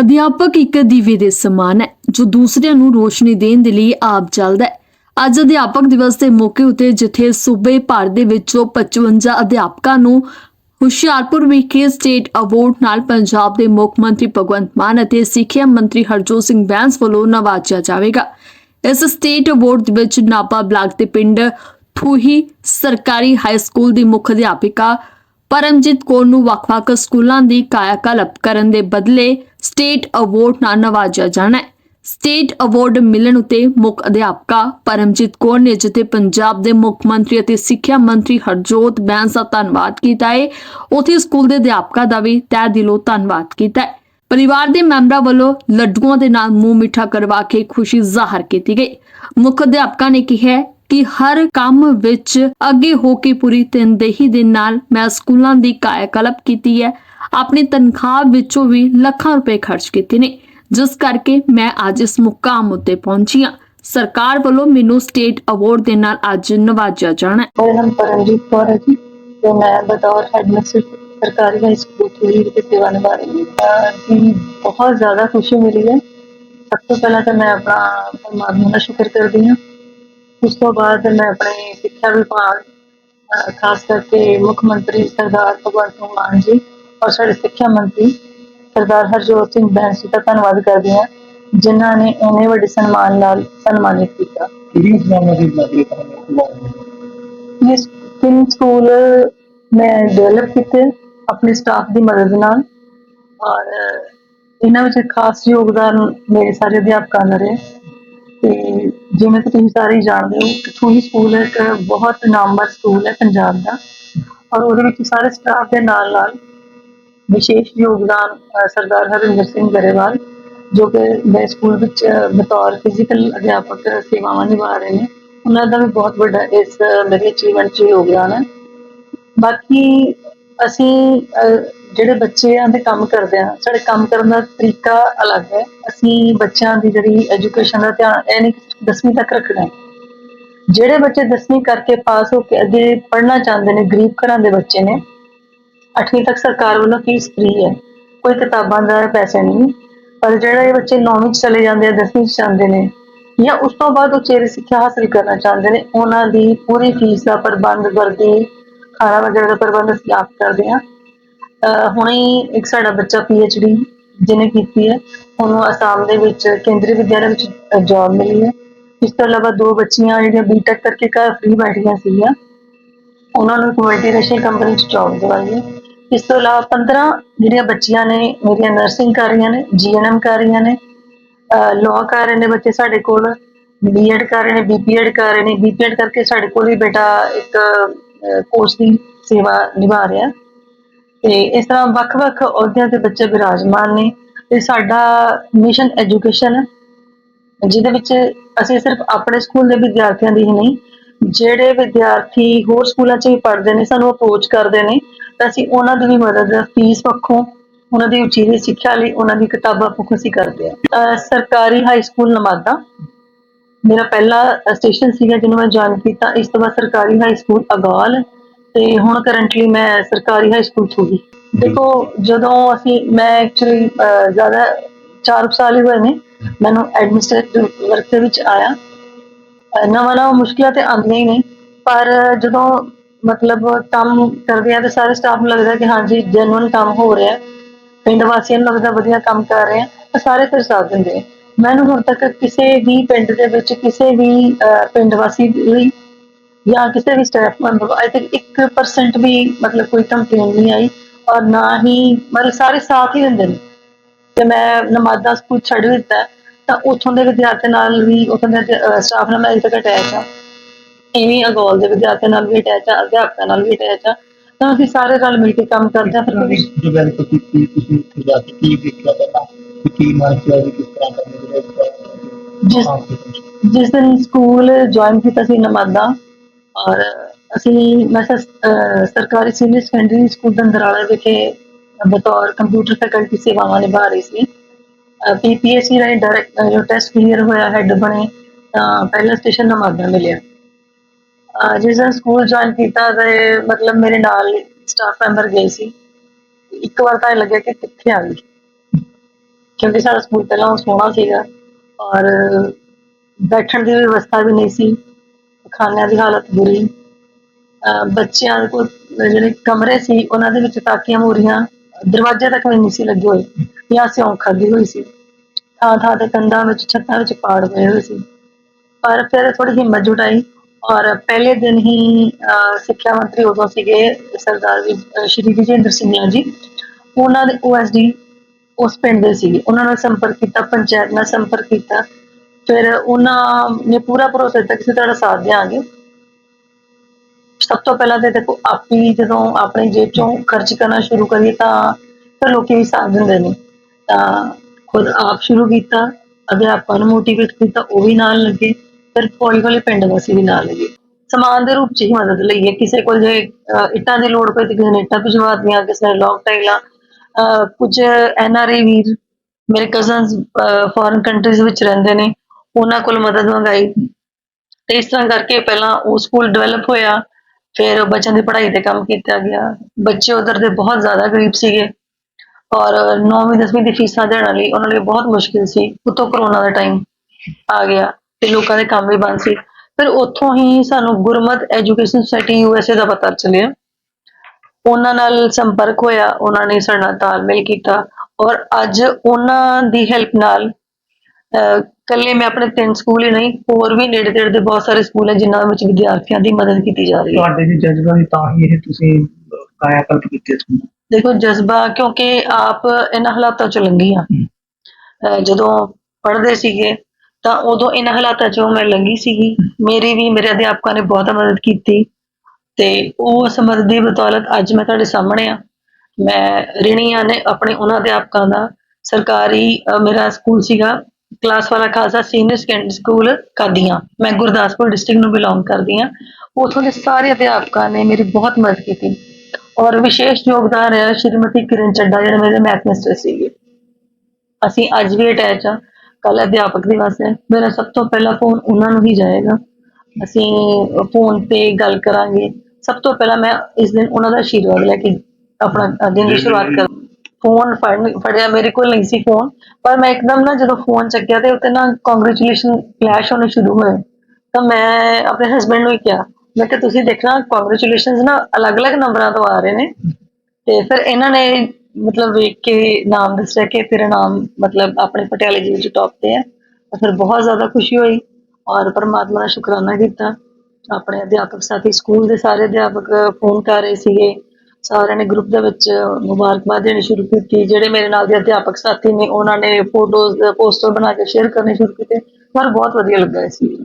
ਅਧਿਆਪਕ ਇੱਕ ਦੀਵੇ ਦੇ ਸਮਾਨ ਹੈ, ਜੋ ਦੂਸਰਿਆਂ ਨੂੰ ਰੋਸ਼ਨੀ ਦੇਣ ਦੇ ਲਈ ਆਪ ਚੱਲਦਾ ਹੈ। ਅੱਜ ਅਧਿਆਪਕ ਦਿਵਸ ਦੇ ਮੌਕੇ ਉਤੇ ਜਿੱਥੇ ਸੂਬੇ ਭਰ ਦੇ ਵਿੱਚੋਂ 55 ਅਧਿਆਪਕਾਂ ਨੂੰ ਹੁਸ਼ਿਆਰਪੁਰ ਵਿਖੇ ਸਟੇਟ ਅਵਾਰਡ ਨਾਲ ਪੰਜਾਬ ਦੇ ਮੁੱਖ ਮੰਤਰੀ ਭਗਵੰਤ ਮਾਨ ਅਤੇ ਸਿੱਖਿਆ ਮੰਤਰੀ ਹਰਜੋਤ ਸਿੰਘ ਬੈਂਸ ਵੱਲੋਂ ਨਵਾਜਿਆ ਜਾਵੇਗਾ। ਇਸ ਸਟੇਟ ਅਵਾਰਡ ਦੇ ਵਿੱਚ ਨਾਪਾ ਬਲਾਕ ਦੇ ਪਿੰਡ ਥੂਹੀ ਸਰਕਾਰੀ ਹਾਈ ਸਕੂਲ ਦੀ ਮੁੱਖ ਅਧਿਆਪਿਕਾ ਪਰਮਜੀਤ ਕੌਰ ਨੂੰ ਵੱਖ-ਵੱਖ ਸਕੂਲਾਂ ਦੀ ਕਾਇਆਕਲਪ ਕਰਨ ਦੇ ਬਦਲੇ ਸਟੇਟ ਅਵਾਰਡ ਨਾਲ ਨਵਾਜਿਆ ਜਾਣਾ ਹੈ। ਸਟੇਟ ਅਵਾਰਡ ਮਿਲਣ ਉਤੇ ਮੁੱਖ ਅਧਿਆਪਕਾ ਪਰਮਜੀਤ ਕੌਰ ਨੇ ਜਿੱਥੇ ਪੰਜਾਬ ਦੇ ਮੁੱਖ ਮੰਤਰੀ ਅਤੇ ਸਿੱਖਿਆ ਮੰਤਰੀ ਹਰਜੋਤ ਬੈਂਸ ਦਾ ਧੰਨਵਾਦ ਕੀਤਾ ਹੈ, ਉਥੇ ਸਕੂਲ ਦੇ ਅਧਿਆਪਕਾਂ ਦਾ ਵੀ ਤਹਿ ਦਿਲੋਂ ਧੰਨਵਾਦ ਕੀਤਾ ਹੈ। ਪਰਿਵਾਰ ਦੇ ਮੈਂਬਰਾਂ ਵੱਲੋਂ ਲੱਡੂਆਂ ਦੇ ਨਾਲ ਮੂੰਹ ਮਿੱਠਾ ਕਰਵਾ ਕੇ ਖੁਸ਼ੀ ਜ਼ਾਹਰ ਕੀਤੀ ਗਈ। ਮੁੱਖ ਅਧਿਆਪਕਾਂ ਨੇ ਕਿਹਾ ਕਿ ਹਰ ਕੰਮ ਵਿੱਚ ਅੱਗੇ ਹੋ ਕੇ ਪੂਰੀ ਤਨਦੇਹੀ ਦੇ ਨਾਲ ਮੈਂ ਸਕੂਲਾਂ ਦੀ ਕਾਇਕਲਪ ਕੀਤੀ ਹੈ। ਆਪਣੀ ਤਨਖਾਹ ਵਿੱਚੋਂ ਵੀ ਲੱਖਾਂ ਰੁਪਏ ਖਰਚ ਕੀਤੇ ਨੇ, ਜਿਸ ਕਰਕੇ ਮੈਂ ਅੱਜ ਇਸ ਮੁਕਾਮ ਉੱਤੇ ਪਹੁੰਚੀ ਹਾਂ। ਸਰਕਾਰ ਵੱਲੋਂ ਮੈਨੂੰ ਸਟੇਟ ਅਵਾਰਡ ਦੇ ਨਾਲ ਅੱਜ ਨਵਾਜਿਆ ਜਾਣਾ ਹੈ। ਮੈਂ ਪਰਮਜੀਤ ਕੌਰ ਹਾਂ ਜੀ ਤੇ ਮੈਂ ਬਤੌਰ ਹੈਡਮਿਸਟਰ ਸਰਕਾਰੀ ਹਾਈ ਸਕੂਲ ਚੂਰੀ ਵਿੱਚ ਸੇਵਾ ਨਿਭਾ ਰਹੀ ਹਾਂ। ਜੀ ਬਹੁਤ ਜ਼ਿਆਦਾ ਖੁਸ਼ੀ ਮਿਲੀ ਹੈ। ਸਭ ਤੋਂ ਪਹਿਲਾਂ ਤਾਂ ਮੈਂ ਆਪਣਾ ਪਰਮਾਤਮਾ ਦਾ ਸ਼ੁਕਰ ਕਰਦੀ ਹਾਂ। ਉਸ ਤੋਂ ਬਾਅਦ ਮੈਂ ਆਪਣੇ ਸਿੱਖਿਆ ਵਿਭਾਗ ਅਹ, ਖਾਸ ਕਰਕੇ ਮੁੱਖ ਮੰਤਰੀ ਸਰਦਾਰ ਭਗਵੰਤ ਸਿੰਘ ਮਾਨ ਜੀ ਔਰ ਸਾਡੇ ਸਿੱਖਿਆ ਮੰਤਰੀ ਸਰਦਾਰ ਹਰਜੋਤ ਸਿੰਘ ਬੈਂਸ ਜੀ ਦਾ ਧੰਨਵਾਦ ਕਰਦੀ ਹਾਂ ਜਿਨ੍ਹਾਂ ਨੇ ਇੰਨੇ ਵੱਡੇ ਸਨਮਾਨ ਨਾਲ ਸਨਮਾਨਿਤ ਕੀਤਾ। ਕਿਹੜੀਆਂ ਸੇਵਾਵਾਂ ਦੀ ਨੌਕਰੀ ਕਰਨੀ ਇਹ ਸਪਿੰਗ ਸਕੂਲ ਮੈਂ ਡਿਵੈਲਪ ਕੀਤੇ ਆਪਣੇ ਸਟਾਫ ਦੀ ਮਦਦ ਨਾਲ ਔਰ ਇਹਨਾਂ ਵਿੱਚ ਖਾਸ ਯੋਗਦਾਨ ਮੇਰੇ ਸਾਰੇ ਅਧਿਆਪਕਾਂ ਦਾ ਰਿਹਾ। ਤੇ ਜਿਵੇਂ ਕਿ ਤੁਸੀਂ ਸਾਰੇ ਹੀ ਜਾਣਦੇ ਹੋ ਕਿ ਥੂਹੀ ਸਕੂਲ ਇੱਕ ਬਹੁਤ ਨਾਮਵਰ ਸਕੂਲ ਹੈ ਪੰਜਾਬ ਦਾ ਔਰ ਉਹਦੇ ਵਿੱਚ ਸਾਰੇ ਸਟਾਫ ਦੇ ਨਾਲ ਨਾਲ ਵਿਸ਼ੇਸ਼ ਯੋਗਦਾਨ ਸਰਦਾਰ ਹਰਿੰਦਰ ਸਿੰਘ ਗਰੇਵਾਲ ਜੋ ਕਿ ਮੈਂ ਸਕੂਲ ਵਿੱਚ ਬਤੌਰ ਫਿਜ਼ੀਕਲ ਅਧਿਆਪਕ ਸੇਵਾਵਾਂ ਨਿਭਾ ਰਹੇ ਨੇ ਉਹਨਾਂ ਦਾ ਵੀ ਬਹੁਤ ਵੱਡਾ ਇਸ ਅ, ਮੇਰੀ ਅਚੀਵਮੈਂਟ 'ਚ ਯੋਗਦਾਨ ਹੈ। ਬਾਕੀ ਅਸੀਂ ਅ, ਜਿਹੜੇ ਬੱਚਿਆਂ ਦੇ ਕੰਮ ਕਰਦੇ ਆ ਸਾਡੇ ਕੰਮ ਕਰਨ ਦਾ ਤਰੀਕਾ ਅਲੱਗ ਹੈ। ਅਸੀਂ ਬੱਚਿਆਂ ਦੀ ਜਿਹੜੀ ਐਜੂਕੇਸ਼ਨ ਦਾ ਧਿਆਨ ਇਹ ਨਹੀਂ 10ਵੀਂ ਤੱਕ ਰੱਖਣਾ ਜਿਹੜੇ ਬੱਚੇ 10ਵੀਂ ਕਰਕੇ ਪਾਸ ਹੋ ਕੇ ਅੱਗੇ ਪੜ੍ਹਨਾ ਚਾਹੁੰਦੇ ਨੇ ਗਰੀਬ ਘਰਾਂ ਦੇ ਬੱਚੇ ਨੇ 8ਵੀਂ ਤੱਕ ਸਰਕਾਰ ਵੱਲੋਂ ਫੀਸ ਫ੍ਰੀ ਹੈ? ਕੋਈ ਕਿਤਾਬਾਂ ਦਾ ਪੈਸੇ ਨਹੀਂ। ਪਰ ਜਿਹੜੇ ਬੱਚੇ 9ਵੀਂ ਚ ਚਲੇ ਜਾਂਦੇ ਆ 10ਵੀਂ ਚ ਜਾਂਦੇ ਨੇ ਜਾਂ ਉਸ ਤੋਂ ਬਾਅਦ ਉਚੇਰੀ ਸਿੱਖਿਆ ਹਾਸਲ ਕਰਨਾ ਚਾਹੁੰਦੇ ਨੇ ਉਹਨਾਂ ਦੀ ਪੂਰੀ ਫੀਸ ਦਾ ਪ੍ਰਬੰਧ ਵਰਦੀ ਖਾਣਾ ਵਗੈਰਾ ਦਾ ਪ੍ਰਬੰਧ ਅਸੀਂ ਆਪ ਕਰਦੇ ਹਾਂ। ਹੁਣੇ ਹੀ ਇੱਕ ਸਾਡਾ ਬੱਚਾ ਡੀ ਜਿਹਨੇ ਕੀਤੀ ਹੈ, ਉਹਨੂੰ ਅਸਾਮ ਦੇ ਵਿੱਚ ਕੇਂਦਰੀ ਵਿਦਿਆਲਿਆ ਵਿੱਚ ਜੌਬ ਮਿਲੀ ਹੈ। ਇਸ ਤੋਂ ਇਲਾਵਾ ਦੋ ਬੱਚੀਆਂ ਜਿਹੜੀਆਂ ਬੀਟੈਕ ਕਰਕੇ ਘਰ ਫ੍ਰੀ ਬੈਠੀਆਂ ਸੀਗੀਆਂ, ਉਹਨਾਂ ਨੂੰ ਮਲਟੀਨੈਸ਼ਨਲ ਕੰਪਨੀ ਚ ਜੌਬ ਦਿਵਾਈ ਹੈ। ਇਸ ਤੋਂ ਇਲਾਵਾ 15 ਜਿਹੜੀਆਂ ਬੱਚੀਆਂ ਨੇ, ਮੇਰੀਆਂ ਨਰਸਿੰਗ ਕਰ ਰਹੀਆਂ ਨੇ ਜੀਐਨਐਮ ਕਰ ਰਹੀਆਂ ਨੇ ਲਾਅ ਕਰ ਰਹੇ ਨੇ ਬੱਚੇ ਸਾਡੇ ਕੋਲ ਬੀਐਡ ਕਰ ਰਹੇ ਨੇ ਬੀਪੀਐਡ ਕਰ ਰਹੇ ਨੇ ਬੀਪੀਐਡ ਕਰਕੇ ਸਾਡੇ ਕੋਲ ਹੀ ਬੇਟਾ ਇੱਕ ਕੋਰਸ ਦੀ ਸੇਵਾ ਨਿਭਾ ਰਿਹਾ। ਤੇ ਇਸ ਤਰ੍ਹਾਂ ਵੱਖ-ਵੱਖ ਅਹੁਦਿਆਂ ਤੇ ਬੱਚੇ ਬਿਰਾਜਮਾਨ ਨੇ ਤੇ ਸਾਡਾ ਮਿਸ਼ਨ ਐਜੂਕੇਸ਼ਨ ਹੈ, ਜਿਹਦੇ ਵਿੱਚ ਅਸੀਂ ਸਿਰਫ ਆਪਣੇ ਸਕੂਲ ਦੇ ਵਿਦਿਆਰਥੀਆਂ ਦੀ ਹੀ ਨਹੀਂ, ਜਿਹੜੇ ਵਿਦਿਆਰਥੀ ਹੋਰ ਸਕੂਲਾਂ 'ਚ ਵੀ ਪੜ੍ਹਦੇ ਨੇ, ਸਾਨੂੰ ਅਪਰੋਚ ਕਰਦੇ ਨੇ, ਤਾਂ ਅਸੀਂ ਉਹਨਾਂ ਦੀ ਵੀ ਮਦਦ ਫੀਸ ਪੱਖੋਂ ਉਹਨਾਂ ਦੀ ਉਚੇਰੀ ਸਿੱਖਿਆ ਲਈ ਉਹਨਾਂ ਦੀ ਕਿਤਾਬਾਂ ਪੱਖੋਂ ਅਸੀਂ ਕਰਦੇ ਹਾਂ। ਅਹ ਸਰਕਾਰੀ ਹਾਈ ਸਕੂਲ ਨਮਾਦਾ, ਮੇਰਾ ਪਹਿਲਾ ਸਟੇਸ਼ਨ ਸੀਗਾ ਜਿਹਨੂੰ ਮੈਂ ਜੁਆਇਨ ਕੀਤਾ, ਇਸ ਤੋਂ ਬਾਅਦ ਸਰਕਾਰੀ ਹਾਈ ਸਕੂਲ ਅਗਾਲ ਤੇ ਹੁਣ ਕਰੰਟਲੀ ਮੈਂ ਸਰਕਾਰੀ ਹਾਈ ਸਕੂਲ ਥੂਹੀ ਦੇਖੋ, ਜਦੋਂ ਅਸੀਂ, ਮੈਂ ਐਕਚੁਅਲੀ ਜ਼ਿਆਦਾ 4 ਸਾਲ ਹੀ ਹੋਏ ਨੇ, ਮੈਨੂੰ ਐਡਮਿਨਿਸਟ੍ਰੇਟਿਵ ਵਰਕ ਦੇ ਵਿੱਚ ਆਇਆ। ਨਵਾਂ ਨਵਾਂ ਮੁਸ਼ਕਿਲਾਂ ਤੇ ਆਉਂਦੀਆਂ ਹੀ ਨੇ, ਪਰ ਜਦੋਂ ਮਤਲਬ ਕੰਮ ਕਰਦੇ ਆ ਤੇ ਸਾਰੇ ਸਟਾਫ ਨੂੰ ਲੱਗਦਾ ਕਿ ਹਾਂਜੀ ਜੈਨੂਇਨ ਕੰਮ ਹੋ ਰਿਹਾ ਪਿੰਡ ਵਾਸੀਆਂ ਨੂੰ ਲੱਗਦਾ ਵਧੀਆ ਕੰਮ ਕਰ ਰਹੇ ਆ, ਤਾਂ ਸਾਰੇ ਫਿਰ ਸਾਥ ਦਿੰਦੇ ਆ। ਮੈਨੂੰ ਹੁਣ ਤੱਕ ਕਿਸੇ ਵੀ ਪਿੰਡ ਦੇ ਵਿੱਚ, ਕਿਸੇ ਵੀ ਪਿੰਡ ਵਾਸੀ ਲਈ ਜਾਂ ਕਿਸੇ ਵੀ ਸਟਾਫ ਮੈਂਬਰ ਅਜੇ ਤੱਕ 1% ਵੀ ਮਤਲਬ ਕੋਈ ਕੰਪਲੇਨ ਨਹੀਂ ਆਈ ਔਰ ਨਾ ਹੀ ਮਤਲਬ ਸਾਰੇ ਸਾਥ ਹੀ ਦਿੰਦੇ ਨੇ। ਤੇ ਮੈਂ ਨਮਾਦਾ ਸਕੂਲ ਛੱਡ ਦਿੱਤਾ ਤਾਂ ਉੱਥੋਂ ਦੇ ਵਿਦਿਆਰਥੀਆਂ ਨਾਲ ਵੀ ਉੱਥੋਂ ਦੇ ਸਟਾਫ ਨਾਲ ਮੈਂ ਤੱਕ ਅਟੈਚ ਹਾਂ ਇਵੇਂ ਅਗੋਲ ਦੇ ਵਿਦਿਆਰਥੀਆਂ ਨਾਲ ਵੀ ਅਟੈਚ ਆ ਅਧਿਆਪਕਾਂ ਨਾਲ ਵੀ ਅਟੈਚ ਆ ਤਾਂ ਅਸੀਂ ਸਾਰੇ ਰਲ ਮਿਲ ਕੇ ਕੰਮ ਕਰਦੇ ਹਾਂ ਫਿਰ ਭਵਿੱਖ ਡਿਵੈਲਪ ਕੀਤੀ ਤੁਸੀਂ ਉੱਥੇ ਜਾ ਕੇ ਕੀ ਦੇਖਿਆ ਪਹਿਲਾਂ? ਤੇ ਕੀ ਮਨ ਚ ਆਇਆ ਵੀ ਕਿਸ ਤਰ੍ਹਾਂ ਕਰਨੇ ਜਿਸ ਦੇ ਵਿੱਚ। ਜਿਸ ਦਿਨ ਸਕੂਲ ਜੁਆਇਨ ਕੀਤਾ ਸੀ ਨਮਾਦਾ ਔਰ ਅਸੀਂ ਮੈਂ ਸ- ਅਹ, ਸਰਕਾਰੀ ਸੀਨੀਅਰ ਸੈਕੰਡਰੀ ਸਕੂਲ ਦੰਦਰਾਲਾ ਵਿਖੇ ਬਤੌਰ ਕੰਪਿਊਟਰ ਫੈਕਲਟੀ ਸੇਵਾਵਾਂ ਨਿਭਾ ਰਹੀ ਸੀ। ਪੀਪੀਐਸਸੀ ਰਾਹੀਂ ਡਾਇਰੈਕਟ ਜੋ ਟੈਸਟ ਕਲੀਅਰ ਹੋਇਆ ਹੈਡ ਬਣੇ, ਤਾਂ ਪਹਿਲਾ ਸਟੇਸ਼ਨ ਨਮਾਦਾ ਮਿਲਿਆ। ਅਹ, ਜਿਸ ਦਿਨ ਸਕੂਲ ਜੁਆਇਨ ਕੀਤਾ ਤੇ ਮਤਲਬ ਮੇਰੇ ਨਾਲ ਸਟਾਫ ਮੈਂਬਰ ਗਏ ਸੀ। ਇੱਕ ਵਾਰ ਤਾਂ ਇਹ ਲੱਗਿਆ ਕਿ ਕਿੱਥੇ ਆ ਗਈ ਕਿਉਂਕਿ ਸਾਡਾ ਸਕੂਲ ਪਹਿਲਾਂ ਸੋਹਣਾ ਸੀਗਾ। ਔਰ ਬੈਠਣ ਦੀ ਵਿਵਸਥਾ ਵੀ ਨਹੀਂ ਸੀ। ਖਾਨਿਆਂ ਦੀ ਹਾਲਤ ਬੁਰੀ। ਬੱਚਿਆਂ ਦੇ ਕੋਲ ਜਿਹੜੇ ਕਮਰੇ ਸੀ ਉਹਨਾਂ ਦੇ ਵਿੱਚ ਤਾਕੀਆਂ ਮੂਰੀਆਂ ਦਰਵਾਜ਼ੇ ਤੱਕ ਵੀ ਨਹੀਂ ਸੀ ਲੱਗੇ ਹੋਏ। ਜਾਂ ਸਿਉਂ ਖਾਦੀ ਹੋਈ ਸੀ। ਥਾਂ ਥਾਂ ਤੇ ਕੰਧਾਂ ਵਿੱਚ ਛੱਤਾਂ ਵਿੱਚ ਪਾੜ ਪਏ ਹੋਏ ਸੀ। ਪਰ ਫਿਰ ਥੋੜੀ ਹਿੰਮਤ ਜੁਟਾਈ ਔਰ ਪਹਿਲੇ ਦਿਨ ਹੀ ਅਹ, ਸਿੱਖਿਆ ਮੰਤਰੀ ਉਦੋਂ ਸੀਗੇ ਸਰਦਾਰ ਵੀ ਸ਼੍ਰੀ ਵਿਜੇਂਦਰ ਸਿੰਗਲਾ ਜੀ। ਉਹਨਾਂ ਦੇ ਓਐਸਡੀ ਉਸ ਪਿੰਡ ਦੇ ਸੀਗੇ। ਉਹਨਾਂ ਨਾਲ ਸੰਪਰਕ ਕੀਤਾ ਪੰਚਾਇਤ ਨਾਲ ਸੰਪਰਕ ਕੀਤਾ। ਫਿਰ ਉਹਨਾਂ ਨੇ ਪੂਰਾ ਭਰੋਸਾ ਦਿੱਤਾ ਕਿ ਅਸੀਂ ਤੁਹਾਡਾ ਸਾਥ ਦਿਆਂਗੇ। ਸਭ ਤੋਂ ਪਹਿਲਾਂ ਤੇ ਦੇਖੋ ਆਪੀ ਜਦੋਂ ਆਪਣੀ ਜੇਬ ਚੋਂ ਖਰਚ ਕਰਨਾ ਸ਼ੁਰੂ ਕਰੀਏ ਤਾਂ ਫਿਰ ਲੋਕੀ ਵੀ ਸਾਥ ਦਿੰਦੇ ਨੇ। ਤਾਂ ਖੁਦ ਆਪ ਸ਼ੁਰੂ ਕੀਤਾ ਅਗਰ ਆਪਾਂ ਨੂੰ ਮੋਟੀਵੇਟ ਕੀਤਾ ਉਹ ਵੀ ਨਾਲ ਲੱਗੇ ਫਿਰ ਹੌਲੀ ਹੌਲੀ ਪਿੰਡ ਵਾਸੀ ਵੀ ਨਾਲ ਲੱਗੇ। ਸਮਾਨ ਦੇ ਰੂਪ ਚ ਹੀ ਮਦਦ ਲਈ ਹੈ ਕਿਸੇ ਕੋਲ ਜੇ ਇੱਟਾਂ ਦੀ ਲੋੜ ਪਈ ਤੇ ਕਿਸੇ ਨੇ ਇੱਟਾਂ ਭਿਜਵਾ ਦਿੱਤੀਆਂ ਕਿਸੇ ਨੇ ਲੌਂਗ ਟਾਈਲਾਂ ਅਹ, ਆਰ ਆਈ ਵੀਰ ਮੇਰੇ ਕਜ਼ਨਸ ਫੋਰਨ ਕੰਟਰੀਜ਼ ਵਿੱਚ ਰਹਿੰਦੇ ਨੇ ਉਹਨਾਂ ਕੋਲ ਮਦਦ ਮੰਗਾਈ ਤੇ ਇਸ ਤਰ੍ਹਾਂ ਕਰਕੇ ਪਹਿਲਾਂ ਉਹ ਸਕੂਲ ਡਿਵੈਲਪ ਹੋਇਆ, ਫਿਰ ਬੱਚਿਆਂ ਦੀ ਪੜ੍ਹਾਈ ਤੇ ਕੰਮ ਕੀਤਾ ਗਿਆ। ਬੱਚੇ ਉਧਰ ਦੇ ਬਹੁਤ ਜ਼ਿਆਦਾ ਗਰੀਬ ਸੀਗੇ ਔਰ 9ਵੀਂ 10ਵੀਂ ਦੀ ਫੀਸਾਂ ਦੇਣ ਲਈ ਉਹਨਾਂ ਲਈ ਬਹੁਤ ਮੁਸ਼ਕਿਲ ਸੀ। ਉਤੋਂ ਕਰੋਨਾ ਦਾ ਟਾਈਮ ਆ ਗਿਆ ਤੇ ਲੋਕਾਂ ਦੇ ਕੰਮ ਵੀ ਬੰਦ ਸੀ। ਫਿਰ ਉੱਥੋਂ ਹੀ ਸਾਨੂੰ ਗੁਰਮਤ ਐਜੂਕੇਸ਼ਨ ਸੋਸਾਇਟੀ ਯੂਐਸਏ ਦਾ ਪਤਾ ਚੱਲਿਆ। ਉਹਨਾਂ ਨਾਲ ਸੰਪਰਕ ਹੋਇਆ, ਉਹਨਾਂ ਨੇ ਸਾਡੇ ਨਾਲ ਤਾਲਮੇਲ ਕੀਤਾ ਔਰ ਅੱਜ ਉਹਨਾਂ ਦੀ ਹੈਲਪ ਨਾਲ ਇਕੱਲੇ ਮੈਂ ਆਪਣੇ ਤਿੰਨ ਸਕੂਲ ਹੀ ਨਹੀਂ ਹੋਰ ਵੀ ਨੇੜੇ ਤੇੜੇ ਦੇ ਬਹੁਤ ਸਾਰੇ ਸਕੂਲ ਹੈ ਜਿਨ੍ਹਾਂ ਵਿੱਚ ਵਿਦਿਆਰਥੀਆਂ ਦੀ ਮਦਦ ਕੀਤੀ ਜਾ ਰਹੀ ਹੈ। ਤੁਹਾਡੇ ਦੀ ਜਜ਼ਬਾ ਦੀ ਤਾਂ ਹੀ ਇਹ ਤੁਸੀਂ ਕਾਇਆਕਲਪ ਕੀਤੇ ਸੀ। ਦੇਖੋ ਜਜ਼ਬਾ ਕਿਉਂਕਿ ਆਪ ਇਹਨਾਂ ਹਾਲਾਤਾਂ ਚੋਂ ਲੰਘੀ ਆ ਜਦੋਂ ਪੜ੍ਹਦੇ ਸੀਗੇ ਤਾਂ ਉਦੋਂ ਇਹਨਾਂ ਹਾਲਾਤਾਂ ਚੋਂ ਮੈਂ ਲੰਘੀ ਸੀਗੀ। ਮੇਰੀ ਵੀ ਮੇਰੇ ਅਧਿਆਪਕਾਂ ਨੇ ਬਹੁਤ ਮਦਦ ਕੀਤੀ। ਤੇ ਉਸ ਮਦਦ ਦੀ ਬਦੌਲਤ ਅੱਜ ਮੈਂ ਤੁਹਾਡੇ ਸਾਹਮਣੇ ਆ ਮੈਂ ਰਿਣੀ ਆ ਨੇ ਆਪਣੇ ਉਹਨਾਂ ਅਧਿਆਪਕਾਂ ਦਾ ਸਰਕਾਰੀ ਮੇਰਾ ਸਕੂਲ ਸੀਗਾ ਕਲਾਸ ਵਾਲਾ Khalsa senior secondary school Qadian ਮੈਂ ਗੁਰਦਾਸਪੁਰ ਡਿਸਟ੍ਰਿਕਟ ਨੂੰ ਬਿਲੋਂਗ ਕਰਦੀ ਆ ਉਥੋਂ ਦੇ ਸਾਰੇ ਅਧਿਆਪਕਾਂ ਨੇ ਮੇਰੀ ਬਹੁਤ ਮਦਦ ਕੀਤੀ ਔਰ ਵਿਸ਼ੇਸ਼ ਯੋਗਦਾਨ ਰਿਹਾ ਸ਼੍ਰੀਮਤੀ ਕਿਰਨ ਚੱਡਾ ਜਿਹੜੇ ਮੇਰੇ ਮੈਥ ਮਿਸਟਰ ਸੀਗੇ। ਅਸੀਂ ਅੱਜ ਵੀ ਅਟੈਚ ਆ ਕੱਲ ਅਧਿਆਪਕ ਦਿਵਸ ਹੈ। ਮੇਰਾ ਸਭ ਤੋਂ ਪਹਿਲਾ ਫੋਨ ਉਹਨਾਂ ਨੂੰ ਹੀ ਜਾਏਗਾ। ਅਸੀਂ ਫੋਨ ਤੇ ਗੱਲ ਕਰਾਂਗੇ। ਸਭ ਤੋਂ ਪਹਿਲਾਂ ਮੈਂ ਇਸ ਦਿਨ ਉਹਨਾਂ ਦਾ ਆਸ਼ੀਰਵਾਦ ਲੈ ਕੇ ਆਪਣਾ ਦਿਨ ਦੀ ਸ਼ੁਰੂਆਤ ਕਰ। ਫੋਨ ਫੜ- ਫੜਿਆ, ਮੇਰੇ ਕੋਲ ਨਹੀਂ ਸੀ ਫੋਨ। ਪਰ ਮੈਂ ਇੱਕਦਮ ਨਾ ਜਦੋਂ ਫੋਨ ਚੱਕਿਆ ਤੇ ਉੱਤੇ ਨਾ ਕੰਗ੍ਰੈਚੁਲੇਸ਼ਨ ਫਲੈਸ਼ ਹੋਣੇ ਸ਼ੁਰੂ ਹੋਏ। ਤਾਂ ਮੈਂ ਆਪਣੇ ਹਸਬੰਡ ਨੂੰ ਕਿਹਾ, ਮੈਂ ਕਿ ਤੁਸੀਂ ਦੇਖਣਾ ਕੰਗ੍ਰੈਚੁਲੇਸ਼ਨਸ ਨਾ ਅਲੱਗ-ਅਲੱਗ ਨੰਬਰਾਂ ਤੋਂ ਆ ਰਹੇ ਨੇ। ਤੇ ਫਿਰ ਇਹਨਾਂ ਨੇ ਮਤਲਬ ਵੇਖ ਕੇ ਨਾਮ ਦੱਸਿਆ ਕਿ ਤੇਰਾ ਨਾਮ ਮਤਲਬ ਆਪਣੇ ਪਟਿਆਲੇ ਜ਼ਿਲ੍ਹੇ ਚ ਟੌਪ ਤੇ ਹੈ ਫਿਰ ਬਹੁਤ ਜ਼ਿਆਦਾ ਖੁਸ਼ੀ ਹੋਈ ਔਰ ਪਰਮਾਤਮਾ ਦਾ ਸ਼ੁਕਰਾਨਾ ਕੀਤਾ। ਆਪਣੇ ਅਧਿਆਪਕ ਸਾਥੀ, ਸਕੂਲ ਦੇ ਸਾਰੇ ਅਧਿਆਪਕ ਫੋਨ ਕਰ ਰਹੇ ਸੀਗੇ। ਸਾਰਿਆਂ ਨੇ ਗਰੁੱਪ ਦੇ ਵਿੱਚ ਮੁਬਾਰਕਬਾਦ ਦੇਣੀ ਸ਼ੁਰੂ ਕੀਤੀ, ਜਿਹੜੇ ਮੇਰੇ ਨਾਲ ਦੇ ਅਧਿਆਪਕ ਸਾਥੀ ਨੇ, ਉਹਨਾਂ ਨੇ ਫੋਟੋਜ਼ ਪੋਸਟਰ ਬਣਾ ਕੇ ਸ਼ੇਅਰ ਕਰਨੇ ਸ਼ੁਰੂ ਕੀਤੇ, ਪਰ ਬਹੁਤ ਵਧੀਆ ਲੱਗਾ ਇਸ ਚੀਜ਼